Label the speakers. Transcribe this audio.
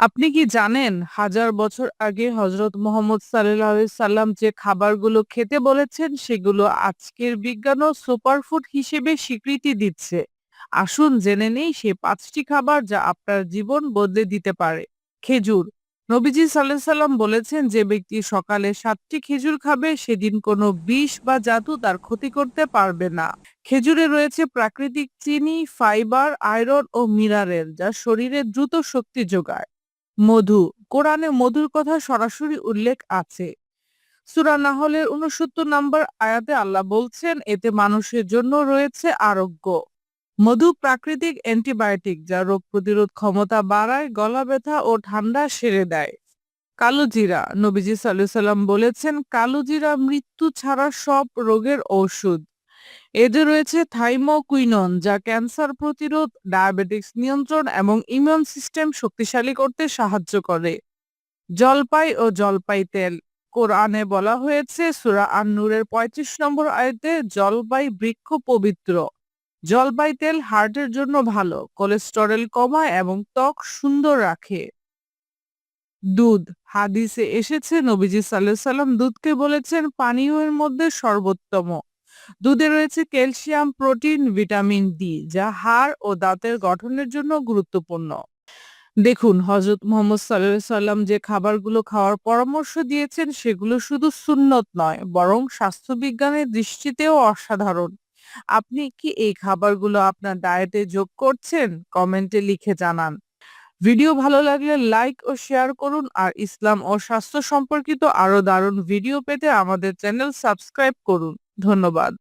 Speaker 1: আপনি কি জানেন হাজার বছর আগে হজরত মোহাম্মদ সাল্লাম যে খাবারগুলো খেতে বলেছেন, সেগুলো আজকের বিজ্ঞান বিজ্ঞানও সুপারফুড হিসেবে স্বীকৃতি দিচ্ছে। আসুন জেনে নেই সে পাঁচটি খাবার যা আপনার জীবন বদলে দিতে পারে। খেজুর। নবীজি সাল্লাহ সাল্লাম বলেছেন, যে ব্যক্তি সকালে সাতটি খেজুর খাবে, সেদিন কোনো বিষ বা জাদু তার ক্ষতি করতে পারবে না। খেজুরে রয়েছে প্রাকৃতিক চিনি, ফাইবার, আয়রন ও মিনারেল, যা শরীরে দ্রুত শক্তি যোগায়। মধু। কোরআনে মধুর কথা সরাসরি উল্লেখ আছে। সূরা নাহলের উনসত্তর নম্বর আয়াতে আল্লাহ বলছেন, এতে মানুষের জন্য রয়েছে আরোগ্য। মধু প্রাকৃতিক অ্যান্টিবায়োটিক যা রোগ প্রতিরোধ ক্ষমতা বাড়ায়, গলা ব্যথা ও ঠান্ডা সেরে দেয়। কালো জিরা নবীজি সাল্লাম বলেছেন কালো জিরা মৃত্যু ছাড়া সব রোগের ঔষধ। এতে রয়েছে থাইমোকুইনন, যা ক্যান্সার প্রতিরোধ ডায়াবেটিক্স নিয়ন্ত্রণ এবং ইমিউন সিস্টেম শক্তিশালী করতে সাহায্য করে। জলপাই ও জলপাই তেল, কোরআনে বলা হয়েছে, সূরা আন-নূরের পঁয়ত্রিশ নম্বর আয়তে, জলপাই বৃক্ষ পবিত্র। জলপাই তেল হার্টের জন্য ভালো, কোলেস্টেরল কমায় এবং ত্বক সুন্দর রাখে। দুধ, হাদিসে এসেছে, নবীজি আলাইহি সাল্লাম দুধকে বলেছেন পানীয়ের মধ্যে সর্বোত্তম। দুধে রয়েছে ক্যালসিয়াম, প্রোটিন, ভিটামিন ডি যা হাড় ও দাঁতের গঠনের জন্য গুরুত্বপূর্ণ। দেখুন হজরত মোহাম্মদ সাল্লাল্লাহু সাল্লাম যে খাবারগুলো খাওয়ার পরামর্শ দিয়েছেন, সেগুলো শুধু সুন্নত নয়, বরং স্বাস্থ্যবিজ্ঞানের দৃষ্টিতেও অসাধারণ। আপনি কি এই খাবারগুলো আপনার ডায়েটে যোগ করছেন? কমেন্টে লিখে জানান। ভিডিও ভালো লাগলে লাইক ও শেয়ার করুন, আর ইসলাম ও স্বাস্থ্য সম্পর্কিত আরও দারুণ ভিডিও পেতে আমাদের চ্যানেল সাবস্ক্রাইব করুন। ধন্যবাদ।